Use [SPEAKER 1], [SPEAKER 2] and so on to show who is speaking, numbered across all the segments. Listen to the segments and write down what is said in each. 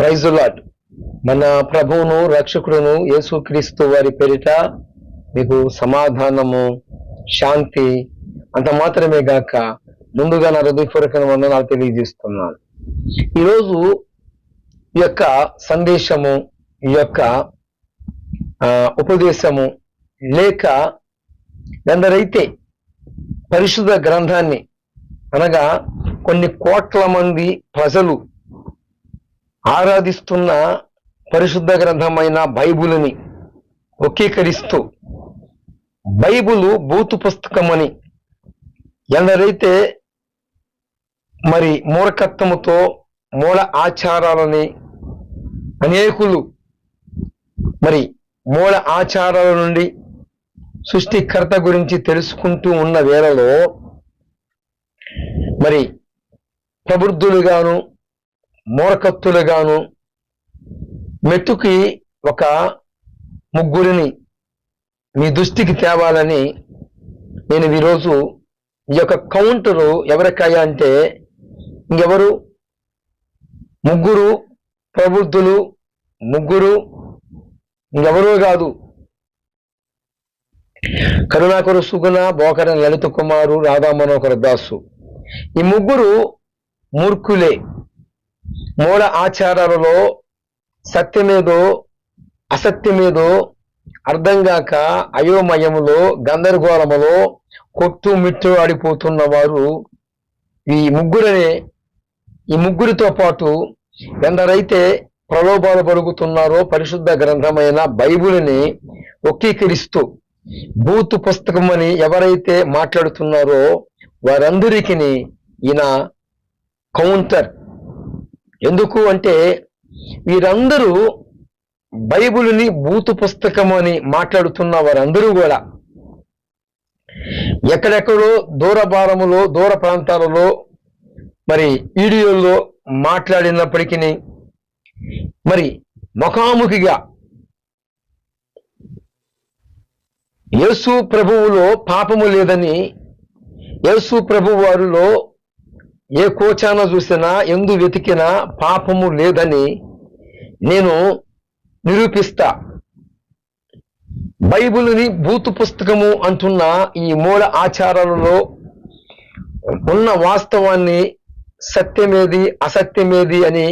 [SPEAKER 1] Praise ప్రైజులాడ్ మన ప్రభువును రక్షకుడును యేసుక్రీస్తు వారి పేరిట మీకు సమాధానము శాంతి అంత మాత్రమే గాక ముందుగా నా హృదయపూర్వక వందనాలు తెలియజేస్తున్నాను. ఈరోజు ఈ యొక్క సందేశము ఈ యొక్క ఉపదేశము లేక ఎందరైతే పరిశుద్ధ గ్రంథాన్ని అనగా కొన్ని కోట్ల మంది ప్రజలు ఆరాధిస్తున్న పరిశుద్ధ గ్రంథమైన బైబుల్ని ఒక్కీకరిస్తూ బైబులు బూతు పుస్తకమని ఎందరైతే మరి మూర్ఖత్వముతో మూల ఆచారాలని అనేకులు మరి మూల ఆచారాల నుండి సృష్టికర్త గురించి తెలుసుకుంటూ ఉన్న వేళలో మరి ప్రబుద్ధులుగాను మూరకత్తులుగాను మెట్టుకి ఒక ముగ్గురిని మీ దృష్టికి తేవాలని నేను ఈరోజు ఈ యొక్క కౌంటరు ఎవరికయ్యా అంటే ఇంకెవరు? ముగ్గురు ప్రబుద్ధులు ముగ్గురు ఇంకెవరూ కాదు. కరుణాకరు సుగుణ బోకర లలిత కుమారు రాధా మనోహర దాసు. ఈ ముగ్గురు మూర్ఖులే. మూల ఆచారాలలో సత్యమేదో అసత్యమేదో అర్థం కాక అయోమయములో గందరగోళములో కొట్టు మిట్టు ఆడిపోతున్న వారు ఈ ముగ్గురనే. ఈ ముగ్గురితో పాటు ఎందరైతే ప్రలోభాలు పలుకుతున్నారో పరిశుద్ధ గ్రంథమైన బైబిల్ని ఒక్కీకరిస్తూ బూతు పుస్తకం అని ఎవరైతే మాట్లాడుతున్నారో వారందరికీ ఈయన కౌంటర్ ఎందుకు అంటే వీరందరూ బైబిల్ని బూతు పుస్తకం అని మాట్లాడుతున్న వారందరూ కూడా ఎక్కడెక్కడో దూర భారములో దూర ప్రాంతాలలో మరి వీడియోల్లో మాట్లాడినప్పటికీ మరి ముఖాముఖిగా యేసు ప్రభువులో పాపము లేదని యేసు ప్రభు వారిలో ఏ కోచాన చూసినా ఎందు వెతికినా పాపము లేదని నేను నిరూపిస్తా. బైబిల్ని భూతు పుస్తకము అంటున్న ఈ మూల ఆచారాలలో ఉన్న వాస్తవాన్ని సత్యమేది అసత్యమేది అని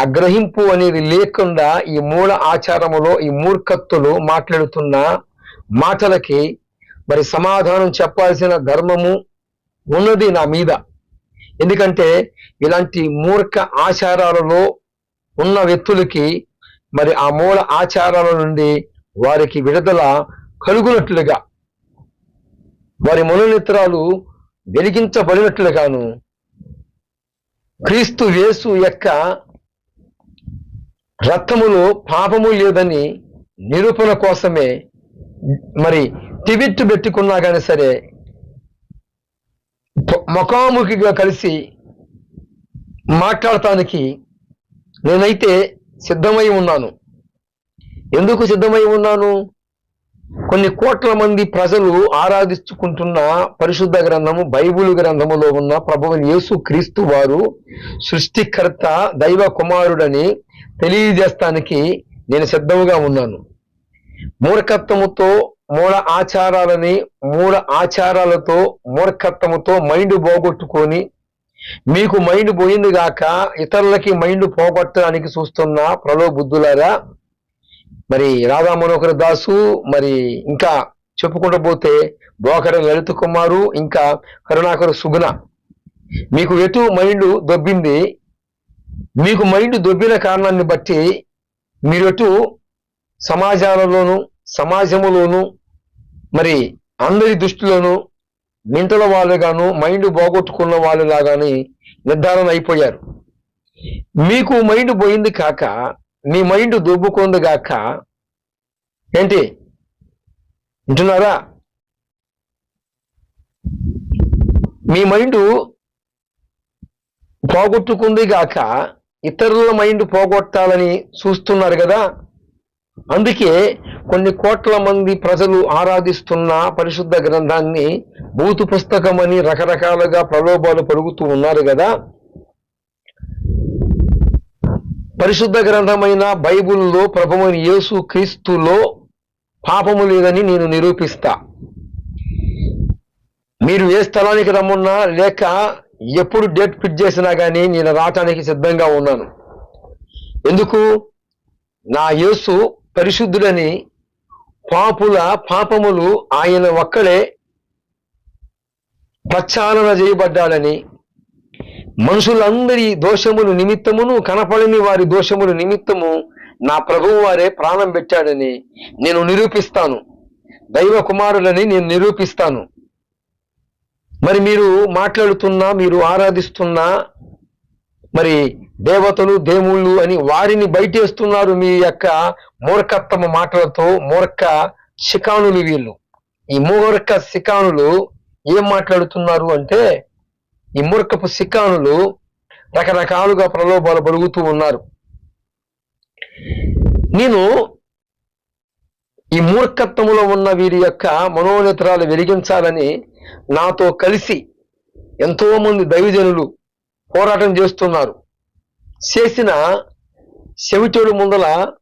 [SPEAKER 1] ఆ గ్రహింపు అనేది లేకుండా ఈ మూల ఆచారములో ఈ మూర్ఖత్తులు మాట్లాడుతున్న మాటలకి మరి సమాధానం చెప్పాల్సిన ధర్మము ఉన్నది నా మీద. ఎందుకంటే ఇలాంటి మూర్ఖ ఆచారాలలో ఉన్న వ్యక్తులకి మరి ఆ మూల ఆచారాల నుండి వారికి విడుదల కలుగునట్లుగా వారి మనోనేత్రాలు వెలిగించబడినట్లుగాను క్రీస్తు యేసు యొక్క రక్తములో పాపము లేదని నిరూపణ కోసమే మరి టిబిట్ పెట్టుకున్నా కానీ సరే ముఖాముఖిగా కలిసి మాట్లాడటానికి నేనైతే సిద్ధమై ఉన్నాను. ఎందుకు సిద్ధమై ఉన్నాను? కొన్ని కోట్ల మంది ప్రజలు ఆరాధించుకుంటున్న పరిశుద్ధ గ్రంథము బైబిల్ గ్రంథములో ఉన్న ప్రభువు యేసు క్రీస్తు వారు సృష్టికర్త దైవ కుమారుడని తెలియజేస్తానికి నేను సిద్ధముగా ఉన్నాను. మూర్ఖత్వముతో మూల ఆచారాలని మూల ఆచారాలతో మూర్ఖత్వంతో మైండ్ పోగొట్టుకొని మీకు మైండ్ పోయింది గాక ఇతరులకి మైండ్ పోగొట్టడానికి చూస్తున్న ప్రలోభుద్ధులారా మరి రాధా మనోహర్ దాసు మరి ఇంకా చెప్పుకుంటూ పోతే బోకర లలిత కుమారు ఇంకా కరుణాకర్ సుగుణ. మీకు ఎటు మైండ్ దొబ్బింది మీకు మైండ్ దొబ్బిన కారణాన్ని బట్టి మీరు ఎటు సమాజములోను మరి అందరి దృష్టిలోను మింటల వాళ్ళుగాను మైండ్ పోగొట్టుకున్న వాళ్ళలాగాని నిర్ధారణ అయిపోయారు. మీకు మైండ్ పోయింది కాక మీ మైండ్ దుబ్బుకుంది కాక ఏంటి? వింటున్నారా? మీ మైండ్ పోగొట్టుకుంది గాక ఇతరుల మైండ్ పోగొట్టాలని చూస్తున్నారు కదా? అందుకే కొన్ని కోట్ల మంది ప్రజలు ఆరాధిస్తున్న పరిశుద్ధ గ్రంథాన్ని భూతు పుస్తకం అని రకరకాలుగా ప్రలోభాలు పెరుగుతూ ఉన్నారు కదా. పరిశుద్ధ గ్రంథమైన బైబిల్లో ప్రభువుని యేసు క్రీస్తులో పాపము లేదని నేను నిరూపిస్తా. మీరు ఏ స్థలానికి రమ్మన్నా లేక ఎప్పుడు డేట్ ఫిట్ చేసినా కానీ నేను రావటానికి సిద్ధంగా ఉన్నాను. ఎందుకు? నా యేసు పరిశుద్ధుడని పాపుల పాపములు ఆయన ఒక్కడే ప్రక్షాళన చేయబడ్డాడని మనుషులందరి దోషములు నిమిత్తమును కనపడని వారి దోషములు నిమిత్తము నా ప్రభువు వారే ప్రాణం పెట్టాడని నేను నిరూపిస్తాను. దైవ కుమారులని నేను నిరూపిస్తాను. మరి మీరు మాట్లాడుతున్నా మీరు ఆరాధిస్తున్నా మరి దేవతలు దేవుళ్ళు అని వారిని బయటేస్తున్నారు మీ యొక్క మూర్ఖత్తమ మాటలతో మూర్ఖ శిఖానులు వీళ్ళు. ఈ మూర్ఖ శిఖానులు ఏం మాట్లాడుతున్నారు అంటే ఈ మూర్ఖపు శిఖానులు రకరకాలుగా ప్రలోభాలు బలుగుతూ ఉన్నారు. నేను ఈ మూర్ఖత్వములో ఉన్న వీరి యొక్క మనోనేతరాలు వెలిగించాలని నాతో కలిసి ఎంతో మంది దైవజనులు పోరాటం చేస్తున్నారు. చేసిన చెవిటోడు ముందల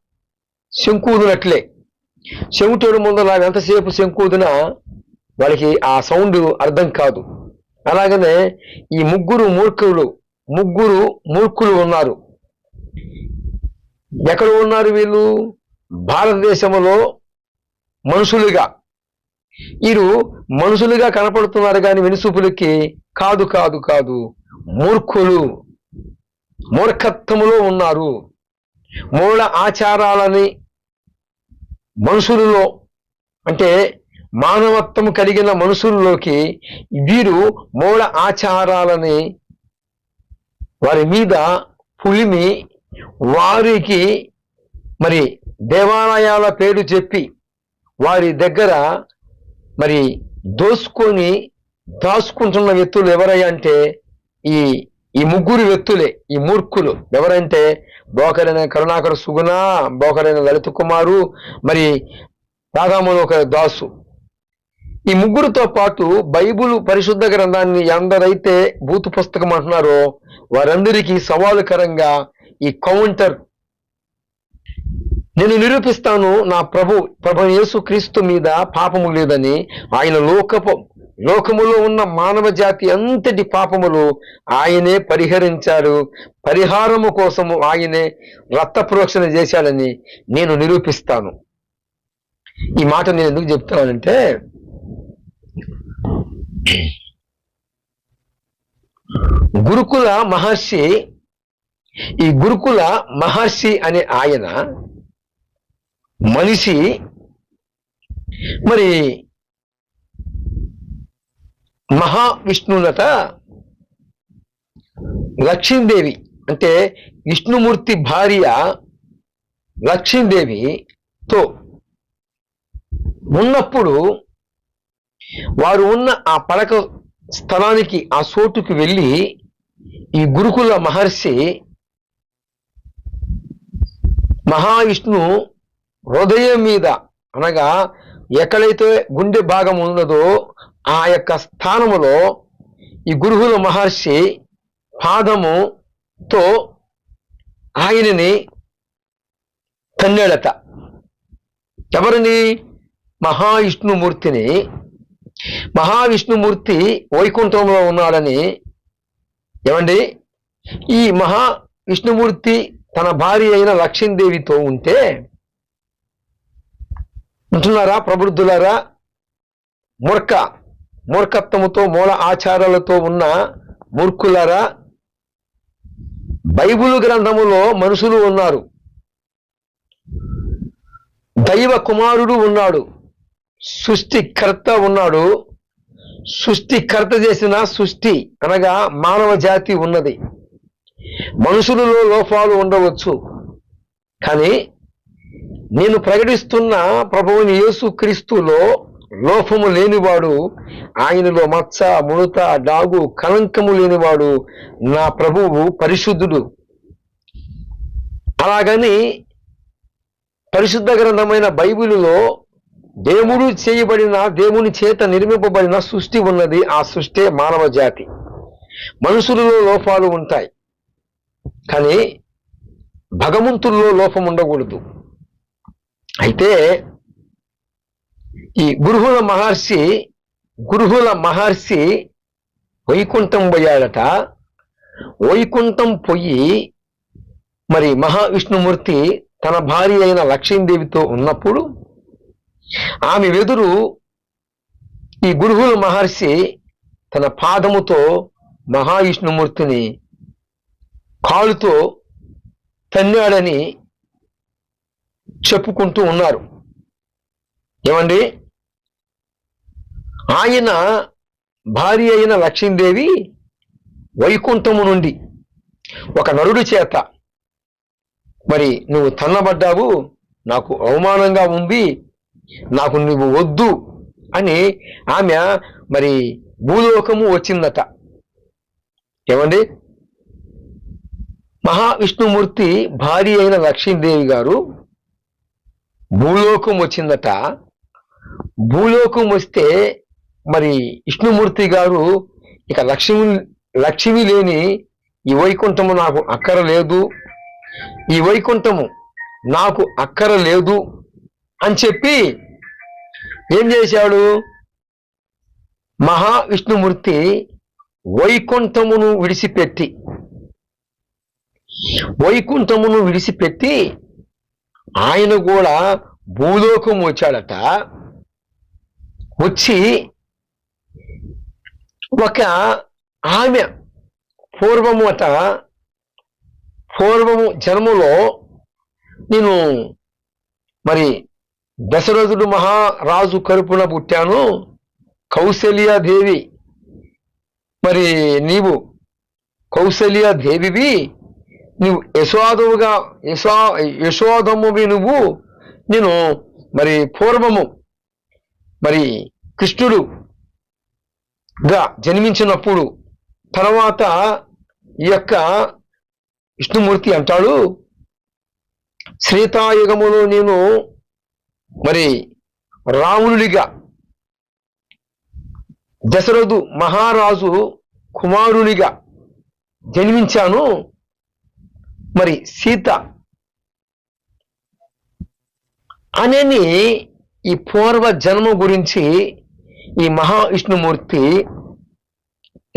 [SPEAKER 1] శంకూదినట్లే చెవిటోడు ముందల ఎంతసేపు శంకూదిన వాళ్ళకి ఆ సౌండ్ అర్థం కాదు. అలాగనే ఈ ముగ్గురు మూర్ఖులు ముగ్గురు మూర్ఖులు ఉన్నారు. ఎక్కడ ఉన్నారు వీళ్ళు? భారతదేశంలో మనుషులుగా. వీరు మనుషులుగా కనపడుతున్నారు కానీ వెనుసూపులకి కాదు కాదు కాదు. మూర్ఖులు మూర్ఖత్వములో ఉన్నారు. మూల ఆచారాలని మనుషులలో అంటే మానవత్వం కలిగిన మనుషుల్లోకి వీరు మూల ఆచారాలని వారి మీద పులిమి వారికి మరి దేవాలయాల పేరు చెప్పి వారి దగ్గర మరి దోసుకొని దాచుకుంటున్న వ్యక్తులు ఎవరై అంటే ఈ ఈ ముగ్గురు వ్యక్తులే ఈ మూర్ఖులు. ఎవరంటే బోకరైన కరుణాకర సుగుణ బోకరైన లలిత కుమారు మరి రాధామనోకర దాసు. ఈ ముగ్గురితో పాటు బైబుల్ పరిశుద్ధ గ్రంథాన్ని ఎందరైతే భూత పుస్తకం అంటున్నారో వారందరికీ సవాలుకరంగా ఈ కౌంటర్. నేను నిరూపిస్తాను నా ప్రభు ప్రభు యేసు క్రీస్తు మీద పాపము లేదని ఆయన లోకపు లోకములో ఉన్న మానవ జాతి అంతటి పాపములు ఆయనే పరిహరించాడు. పరిహారము కోసము ఆయనే రక్త ప్రోక్షణ చేశాడని నేను నిరూపిస్తాను. ఈ మాట నేను ఎందుకు చెప్తానంటే గురుకుల మహర్షి ఈ గురుకుల మహర్షి అనే ఆయన మనిషి మరి మహావిష్ణువునట లక్ష్మీదేవి. అంటే విష్ణుమూర్తి భార్య లక్ష్మీదేవితో ఉన్నప్పుడు వారు ఉన్న ఆ పడక స్థలానికి ఆ చోటుకి వెళ్ళి ఈ గురుకుల మహర్షి మహావిష్ణు హృదయం మీద అనగా ఎక్కడైతే గుండె భాగం ఉన్నదో ఆ యొక్క స్థానములో ఈ గురుహుల మహర్షి పాదముతో ఆయనని తన్నాడట ఎవరిని? మహావిష్ణుమూర్తిని. మహావిష్ణుమూర్తి వైకుంఠంలో ఉన్నాడని. ఏమండి? ఈ మహా విష్ణుమూర్తి తన భార్య అయిన లక్ష్మీదేవితో ఉంటే ఉంటున్నారా ప్రబుద్ధులారా? మురక మూర్ఖత్వముతో మూల ఆచారాలతో ఉన్న మూర్ఖులరా బైబిల్ గ్రంథములో మనుషులు ఉన్నారు. దైవ కుమారుడు ఉన్నాడు. సృష్టికర్త ఉన్నాడు. సృష్టికర్త చేసిన సృష్టి అనగా మానవ జాతి ఉన్నది. మనుషులలో లోపాలు ఉండవచ్చు. కానీ నేను ప్రకటిస్తున్న ప్రభువుని యేసు క్రీస్తులో లోపము లేనివాడు ఆయనలో మచ్చ ముడత డాగు కలంకము లేనివాడు నా ప్రభువు పరిశుద్ధుడు. అలాగని పరిశుద్ధ గ్రంథమైన బైబిలులో దేవుడు చేయబడిన దేవుని చేత నిర్మింపబడిన సృష్టి ఉన్నది ఆ సృష్టి మానవ జాతి. మనుషులలో లోపాలు ఉంటాయి. కానీ భగవంతుల్లో లోపం ఉండకూడదు. అయితే ఈ గురుహుల మహర్షి గురుహుల మహర్షి వైకుంఠం పోయాడట. వైకుంఠం పొయ్యి మరి మహావిష్ణుమూర్తి తన భార్య అయిన లక్ష్మీదేవితో ఉన్నప్పుడు ఆమె వెదురు ఈ గురుహుల మహర్షి తన పాదముతో మహావిష్ణుమూర్తిని కాలుతో తన్నాడని చెప్పుకుంటూ ఉన్నారు. ఏమండి? ఆయన భార్య అయిన లక్ష్మీదేవి వైకుంఠము నుండి ఒక నరుడి చేత. మరి నువ్వు తన్నబడ్డావు నాకు అవమానంగా ఉంది నాకు నువ్వు వద్దు అని ఆమె మరి భూలోకము వచ్చిందట. ఏమండి? మహావిష్ణుమూర్తి భార్య అయిన లక్ష్మీదేవి గారు భూలోకం వచ్చిందట. భూలోకం వస్తే మరి విష్ణుమూర్తి గారు ఇక లక్ష్మి లక్ష్మి లేని ఈ వైకుంఠము నాకు అక్కర లేదు. ఈ వైకుంఠము నాకు అక్కర లేదు అని చెప్పి ఏం చేశాడు? మహావిష్ణుమూర్తి వైకుంఠమును విడిచిపెట్టి వైకుంఠమును విడిచిపెట్టి ఆయన కూడా భూలోకం వచ్చాడట. వచ్చి ఒక ఆమె పూర్వము అట పూర్వము జన్మలో నేను మరి దశరథుడు మహారాజు కరుపున పుట్టాను. కౌశల్యాదేవి మరి నీవు కౌశల్యాదేవివి నువ్వు యశోదవుగా యశో యశోదమువి నువ్వు నేను మరి పూర్వము మరి కృష్ణుడు గా జన్మించినప్పుడు తర్వాత ఈ యొక్క విష్ణుమూర్తి అంటాడు శ్రీతాయుగములో నేను మరి రావణుడిగా దశరథు మహారాజు కుమారునిగా జన్మించాను. మరి సీత అనేని ఈ పూర్వ జన్మ గురించి ఈ మహావిష్ణుమూర్తి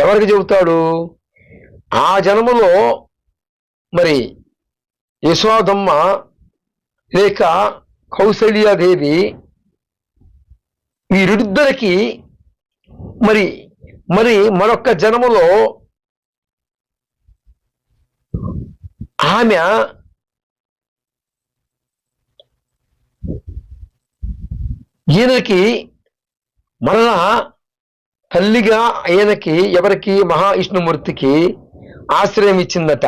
[SPEAKER 1] ఎవరికి చెబుతాడు? ఆ జన్మలో మరి యశోదమ్మ లేక కౌసల్యాదేవి వీరిద్దరికి మరి మరి మరొక్క జన్మలో ఆమె ఈయనకి మరణ తల్లిగా ఆయనకి ఎవరికి మహావిష్ణుమూర్తికి ఆశ్రయం ఇచ్చిందట.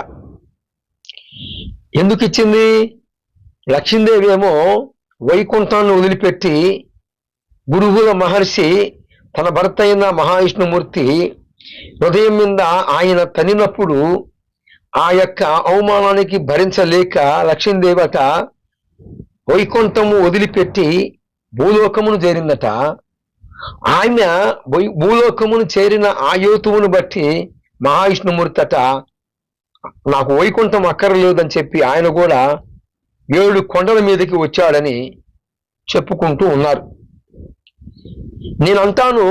[SPEAKER 1] ఎందుకు ఇచ్చింది? లక్ష్మీదేవి ఏమో వైకుంఠాన్ని వదిలిపెట్టి గురువుల మహర్షి తన భర్త అయిన మహావిష్ణుమూర్తి హృదయం మీద ఆయన తనినప్పుడు ఆ యొక్క అవమానానికి భరించలేక లక్ష్మీదేవత వైకుంఠము వదిలిపెట్టి భూలోకమును చేరిందట ఆయన భూ- భూలోకమును చేరిన ఆ యోతువును బట్టి మహావిష్ణుమూర్తి అట నాకు వైకుంఠం అక్కర్లేదని చెప్పి ఆయన కూడా ఏడు కొండల మీదకి వచ్చాడని చెప్పుకుంటూ ఉన్నారు. నేనంటాను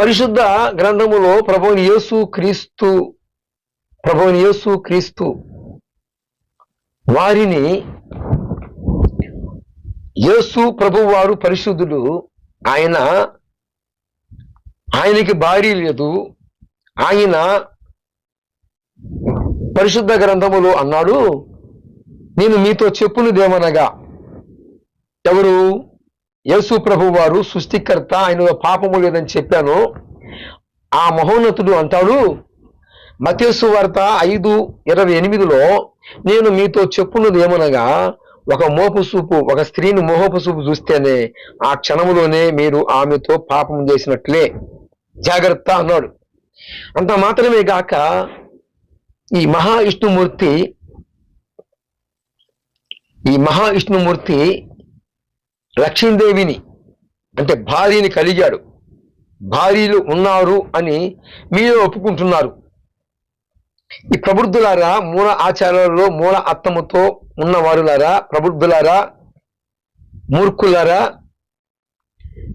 [SPEAKER 1] పరిశుద్ధ గ్రంథములో ప్రభువుని యేసు క్రీస్తు ప్రభువుని యేసు క్రీస్తు వారిని యేసు ప్రభు వారు పరిశుద్ధుడు ఆయన ఆయనకి భార్య లేదు. ఆయన పరిశుద్ధ గ్రంథములు అన్నాడు నేను మీతో చెప్పునిదేమనగా ఎవరు? యేసు ప్రభు వారు సృష్టికర్త ఆయన పాపము లేదని చెప్పాను. ఆ మహోన్నతుడు అంటాడు మతేసు వార్త ఐదు ఇరవై ఎనిమిదిలో నేను మీతో చెప్పున్నది ఏమనగా ఒక మోపు సూపు ఒక స్త్రీని మోహపు చూపు చూస్తేనే ఆ క్షణములోనే మీరు ఆమెతో పాపం చేసినట్లే. జాగ్రత్త అన్నాడు. అంత మాత్రమే కాక ఈ మహా విష్ణుమూర్తి ఈ మహా విష్ణుమూర్తి లక్ష్మీదేవిని అంటే భార్యని కలిగాడు. భార్యలు ఉన్నారు అని మీరు ఒప్పుకుంటున్నారు. ఈ ప్రబుద్ధులారా మూల ఆచారాలలో మూల అత్తముతో ఉన్నవారులారా ప్రబుద్ధులారా మూర్ఖులారా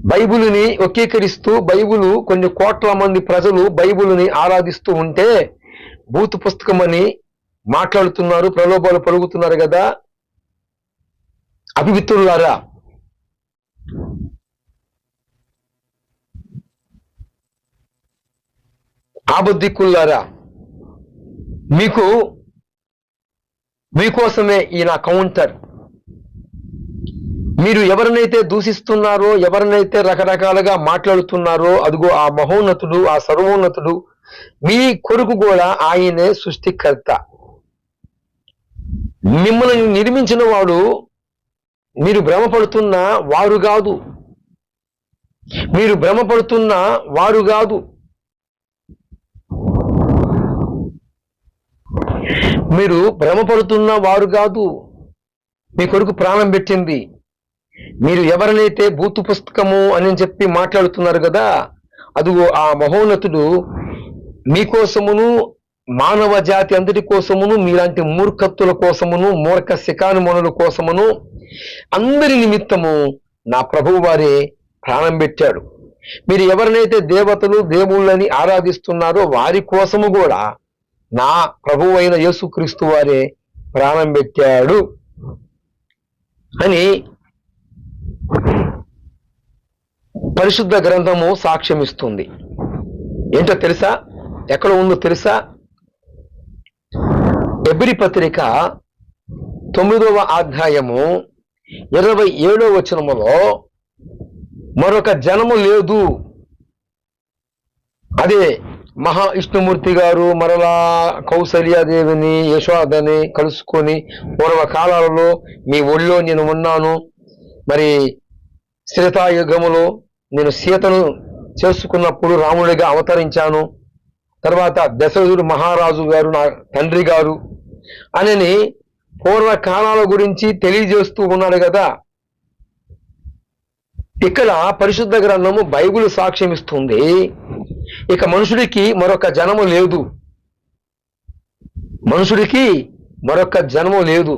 [SPEAKER 1] బైబిలుని ఒకీకరిస్తూ బైబిలు కొన్ని కోట్ల మంది ప్రజలు బైబులుని ఆరాధిస్తూ ఉంటే భూత పుస్తకం అని మాట్లాడుతున్నారు ప్రలోభాలు పలుకుతున్నారు కదా. అభిమిత్రులారా ఆబద్ధికుల్లారా మీకు మీకోసమే ఈ నా కౌంటర్. మీరు ఎవరినైతే దూషిస్తున్నారో ఎవరినైతే రకరకాలుగా మాట్లాడుతున్నారో అదిగో ఆ మహోన్నతుడు ఆ సర్వోన్నతుడు మీ కొరకు కూడా ఆయనే సృష్టికర్త. మిమ్మల్ని నిర్మించిన వాడు మీరు భ్రమపడుతున్న వారు కాదు. మీరు భ్రమపడుతున్న వారు కాదు. మీరు భ్రమపడుతున్న వారు కాదు. మీ కొడుకు ప్రాణం పెట్టింది. మీరు ఎవరినైతే భూతు పుస్తకము అని చెప్పి మాట్లాడుతున్నారు కదా అది ఆ మహోన్నతుడు మీకోసమును మానవ జాతి అందరి కోసమును మీలాంటి మూర్ఖత్తుల కోసమును మూర్ఖ శిఖానుమనుల కోసమును అందరి నిమిత్తము నా ప్రభువు వారే ప్రాణం పెట్టాడు. మీరు ఎవరినైతే దేవతలు దేవుళ్ళని ఆరాధిస్తున్నారో వారి కోసము కూడా నా ప్రభు అయిన యేసుక్రీస్తు వారే ప్రాణం పెట్టాడు అని పరిశుద్ధ గ్రంథము సాక్ష్యం ఇస్తుంది ఏంటో తెలుసా? ఎక్కడ ఉందో తెలుసా? ఎబ్రి పత్రిక తొమ్మిదవ అధ్యాయము ఇరవై ఏడవ వచనములో మరొక జనము లేదు. అదే మహా విష్ణుమూర్తి గారు మరలా కౌసల్యాదేవిని యశోదని కలుసుకొని పూర్వ కాలాలలో మీ ఒళ్ళో నేను ఉన్నాను. మరి శ్రీతాయుగములో నేను సీతను చేసుకున్నప్పుడు రాముడిగా అవతరించాను. తర్వాత దశరథుడు మహారాజు గారు నా తండ్రి గారు అని పూర్వ కాలాల గురించి తెలియజేస్తూ ఉన్నాడు కదా. ఇక్కడ పరిశుద్ధ గ్రంథము బైబుల్ సాక్ష్యం ఇస్తుంది ఇక మనుషుడికి మరొక జనము లేదు. మనుషుడికి మరొక జనము లేదు.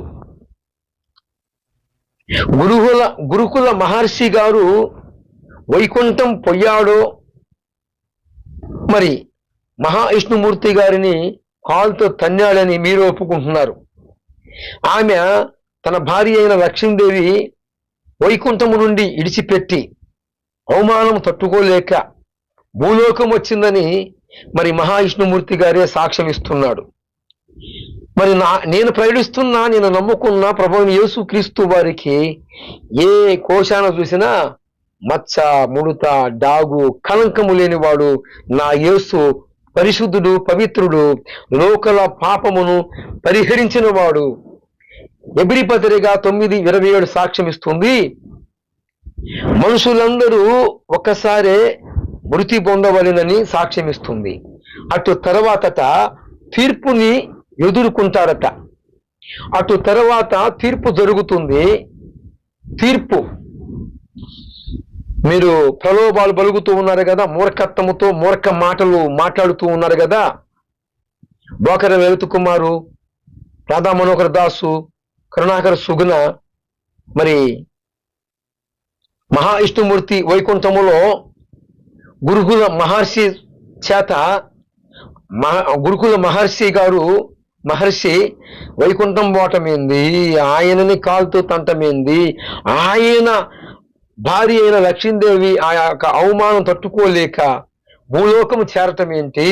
[SPEAKER 1] గురుకుల గురుకుల మహర్షి గారు వైకుంఠం పొయ్యాడో మరి మహావిష్ణుమూర్తి గారిని కాల్తో తన్నాడని మీరు ఒప్పుకుంటున్నారు. ఆమె తన భార్య అయిన లక్ష్మీదేవి వైకుంఠము నుండి ఇడిచిపెట్టి అవమానం తట్టుకోలేక భూలోకం వచ్చిందని మరి మహావిష్ణుమూర్తి గారే సాక్ష్యం ఇస్తున్నాడు మరి నా నేను ప్రకటిస్తున్నా నేను నమ్ముకున్న ప్రభుని యేసు క్రీస్తు వారికి ఏ కోశాన చూసినా మచ్చ ముడత డాగు కలంకము లేనివాడు నా యేసు పరిశుద్ధుడు పవిత్రుడు లోకల పాపమును పరిహరించిన వాడు ఎబిరిపతిరిగా తొమ్మిది ఇరవై ఏడు సాక్ష్యం ఇస్తుంది మనుషులందరూ ఒక్కసారే మృతి పొందవలనని సాక్ష్యం ఇస్తుంది అటు తర్వాతట తీర్పుని ఎదుర్కొంటారట. అటు తర్వాత తీర్పు జరుగుతుంది. తీర్పు. మీరు ప్రలోభాలు బలుగుతూ ఉన్నారు కదా మూర్ఖత్వముతో మూర్ఖ మాటలు మాట్లాడుతూ ఉన్నారు కదా. బోకర వెలుతు కుమారు రాధా మనోహర్ దాసు కరుణాకర సుగుణ మరి మహా విష్ణుమూర్తి వైకుంఠములో గురుకుల మహర్షి చేత గురుకుల మహర్షి గారు మహర్షి వైకుంఠం పోటమైంది ఆయనని కాలుతూ తంటమైంది ఆయన భార్య అయిన లక్ష్మీదేవి ఆ యొక్క అవమానం తట్టుకోలేక భూలోకము చేరటం ఏంటి?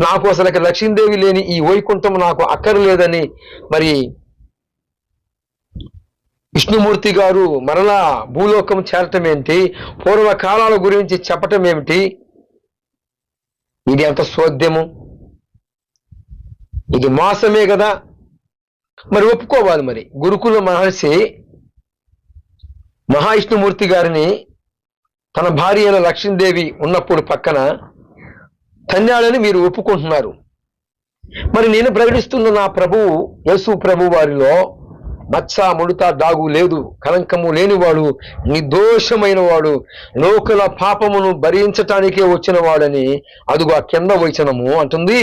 [SPEAKER 1] నాకు అసలు లక్ష్మీదేవి లేని ఈ వైకుంఠం నాకు అక్కర్లేదని మరి విష్ణుమూర్తి గారు మరలా భూలోకం చేరటం ఏంటి? పూర్వకాలాల గురించి చెప్పటం ఏమిటి? ఇది ఎంత సోద్యము ఇది మాసమే కదా. మరి ఒప్పుకోవాలి మరి. గురుకుల మహర్షి మహావిష్ణుమూర్తి గారిని తన భార్య అయిన లక్ష్మీదేవి ఉన్నప్పుడు పక్కన తన్నాడని మీరు ఒప్పుకుంటున్నారు. మరి నేను ప్రకటిస్తున్న నా ప్రభువు యేసు ప్రభు వారిలో మచ్చ ముడత డాగు లేదు కలంకము లేనివాడు నిర్దోషమైన వాడు లోకల పాపమును భరించటానికే వచ్చిన వాడని అదుగు ఆ కింద వచనము అంటుంది.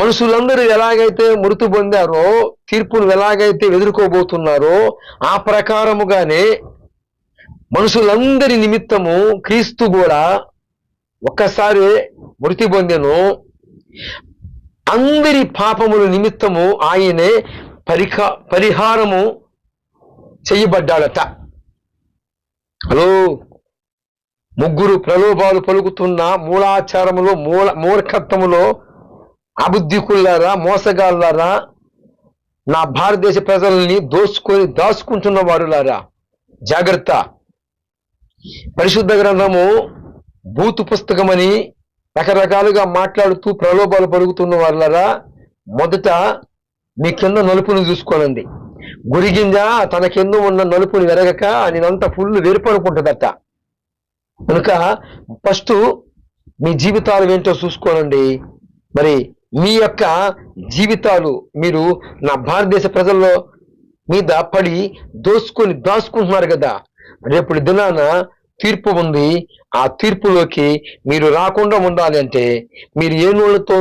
[SPEAKER 1] మనుషులందరూ ఎలాగైతే మృతి పొందారో తీర్పును ఎలాగైతే ఎదుర్కోబోతున్నారో ఆ ప్రకారముగానే మనుషులందరి నిమిత్తము క్రీస్తు కూడా ఒక్కసారి మృతి పొందెను. అందరి పాపముల నిమిత్తము ఆయనే పరిక పరిహారము చేయబడ్డాడట. హలో? ముగ్గురు ప్రలోభాలు పలుకుతున్న మూలాచారములో మూల మూర్ఖత్వములో అబుద్ధికుల్లారా మోసగాళ్ళారా? నా భారతదేశ ప్రజల్ని దోచుకొని దాచుకుంటున్న వారులారా జాగ్రత్త. పరిశుద్ధ గ్రంథము బూతు పుస్తకమని రకరకాలుగా మాట్లాడుతూ ప్రలోభాలు పలుకుతున్న వాళ్ళరా మొదట మీ కింద నలుపును చూసుకోనండి గురిగింజ తన కింద ఉన్న నలుపుని వెరగక నేనంతా ఫుల్ వెరుపనుకుంటుందట కనుక ఫస్ట్ మీ జీవితాలు ఏంటో చూసుకోనండి. మరి మీ యొక్క జీవితాలు మీరు నా భారతదేశ ప్రజల్లో మీద పడి దోసుకొని దాచుకుంటున్నారు కదా. రేపు దినాన తీర్పు ఉంది. ఆ తీర్పులోకి మీరు రాకుండా ఉండాలి అంటే మీరు ఏ నోళ్ళతో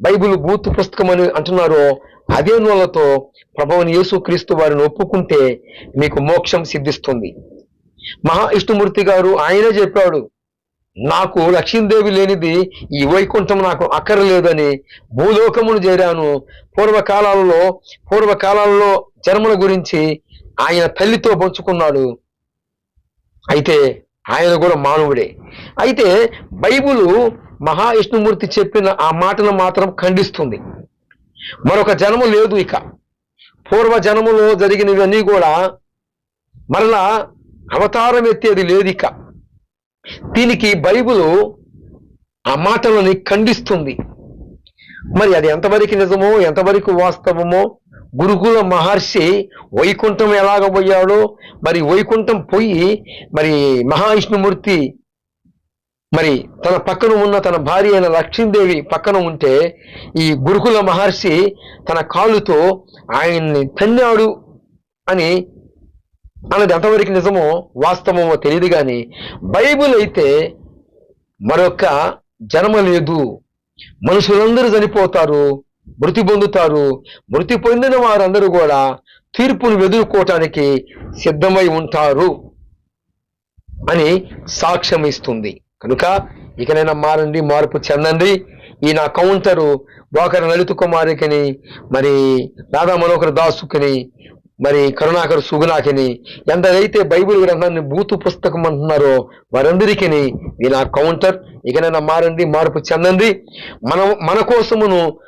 [SPEAKER 1] బైబిల్ బూత్ పుస్తకం అని అంటున్నారో అదే నూలతో ప్రభువుని యేసు క్రీస్తు వారిని ఒప్పుకుంటే మీకు మోక్షం సిద్ధిస్తుంది. మహా విష్ణుమూర్తి గారు ఆయనే చెప్పాడు నాకు లక్ష్మీదేవి లేనిది ఈ వైకుంఠం నాకు అక్కరలేదని భూలోకమును చేరాను. పూర్వకాలాలలో పూర్వకాలాలలో జన్మల గురించి ఆయన తల్లితో పంచుకున్నాడు. అయితే ఆయన కూడా మానవుడే. అయితే బైబులు మహా విష్ణుమూర్తి చెప్పిన ఆ మాటను మాత్రం ఖండిస్తుంది. మరొక జన్మ లేదు ఇక. పూర్వ జన్మలో జరిగినవన్నీ కూడా మరలా అవతారం ఎత్తేది లేదు ఇక. దీనికి బైబిలు ఆ మాటలని ఖండిస్తుంది. మరి అది ఎంతవరకు నిజమో ఎంతవరకు వాస్తవమో గురుకుల మహర్షి వైకుంఠం ఎలాగ పోయాడో మరి వైకుంఠం పోయి మరి మహావిష్ణుమూర్తి మరి తన పక్కన ఉన్న తన భార్య అయిన లక్ష్మీదేవి పక్కన ఉంటే ఈ గురుకుల మహర్షి తన కాలుతో ఆయన్ని తన్నాడు అని అన్నది ఎంతవరకు నిజమో వాస్తవమో తెలియదు కానీ బైబిల్ అయితే మరొక జన్మ లేదు. మనుషులందరూ చనిపోతారు మృతి పొందుతారు. మృతి పొందిన వారందరూ కూడా తీర్పును ఎదుర్కోవటానికి సిద్ధమై ఉంటారు అని సాక్ష్యం ఇస్తుంది కనుక ఇకనైనా మారండి మార్పు చెందండి. ఈ నా కౌంటరు బోకర లలిత కుమారికిని మరి రాధా మనోహర్ దాసుకిని మరి కరుణాకర్ సుగుణాకిని ఎంతైతే బైబిల్ గ్రంథాన్ని బూతు పుస్తకం అంటున్నారో వారందరికీ ఈ నా కౌంటర్ ఇకనైనా మారండి మార్పు చెందండి. మనం మన కోసమును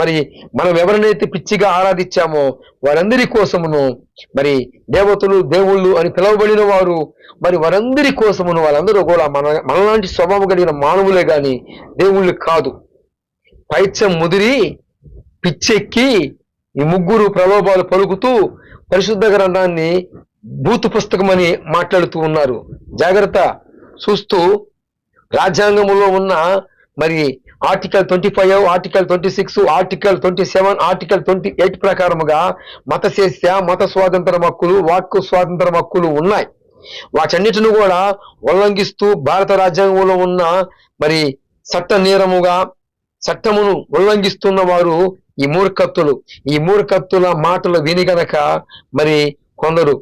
[SPEAKER 1] మరి మనం ఎవరినైతే పిచ్చిగా ఆరాధించామో వారందరి కోసమును మరి దేవతలు దేవుళ్ళు అని పిలువబడిన వారు మరి వారందరి కోసమును వాళ్ళందరూ కూడా మన మనలాంటి స్వభావం కలిగిన మానవులే కానీ దేవుళ్ళు కాదు. పైత్యం ముదిరి పిచ్చెక్కి ఈ ముగ్గురు ప్రలోభాలు పలుకుతూ పరిశుద్ధ గ్రంథాన్ని బూతు పుస్తకం అని మాట్లాడుతూ ఉన్నారు. జాగ్రత్త. చూస్తూ రాజ్యాంగంలో ఉన్న మరి article twenty five article twenty six article twenty seven article twenty eight ప్రకారముగా మత శేష్య మత స్వాతంత్ర హక్కులు వాక్కు స్వాతంత్ర హక్కులు ఉన్నాయి. వాటన్నిటిని కూడా ఉల్లంఘిస్తూ భారత రాజ్యాంగంలో ఉన్న మరి చట్ట నేరముగా చట్టమును ఉల్లంఘిస్తున్న వారు ఈ మూర్ఖత్తులు. ఈ మూర్ఖత్తుల మాటలు విని గనక మరి కొందరు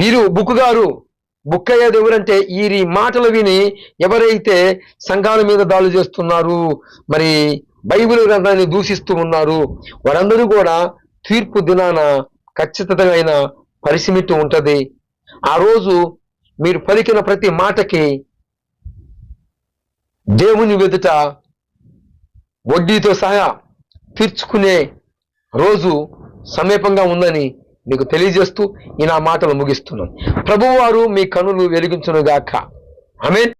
[SPEAKER 1] వీరు బుక్ గారు బుక్ అయ్యేది ఎవరంటే వీరి మాటలు విని ఎవరైతే సంఘాల మీద దాడులు చేస్తున్నారు మరి బైబిల్ గ్రంథాన్ని దూషిస్తూ ఉన్నారు వారందరూ కూడా తీర్పు దినాన ఖచ్చితమైన పరిసిమిట్టు ఉంటది. ఆ రోజు మీరు పలికిన ప్రతి మాటకి దేవుని వెదుట వడ్డీతో సహా తీర్చుకునే రోజు సమీపంగా ఉందని మీకు తెలియజేస్తూ ఈ నా మాటలు ముగిస్తున్నాను. ప్రభువారు మీ కనులు వెలిగించునుగాక. ఆమెన్.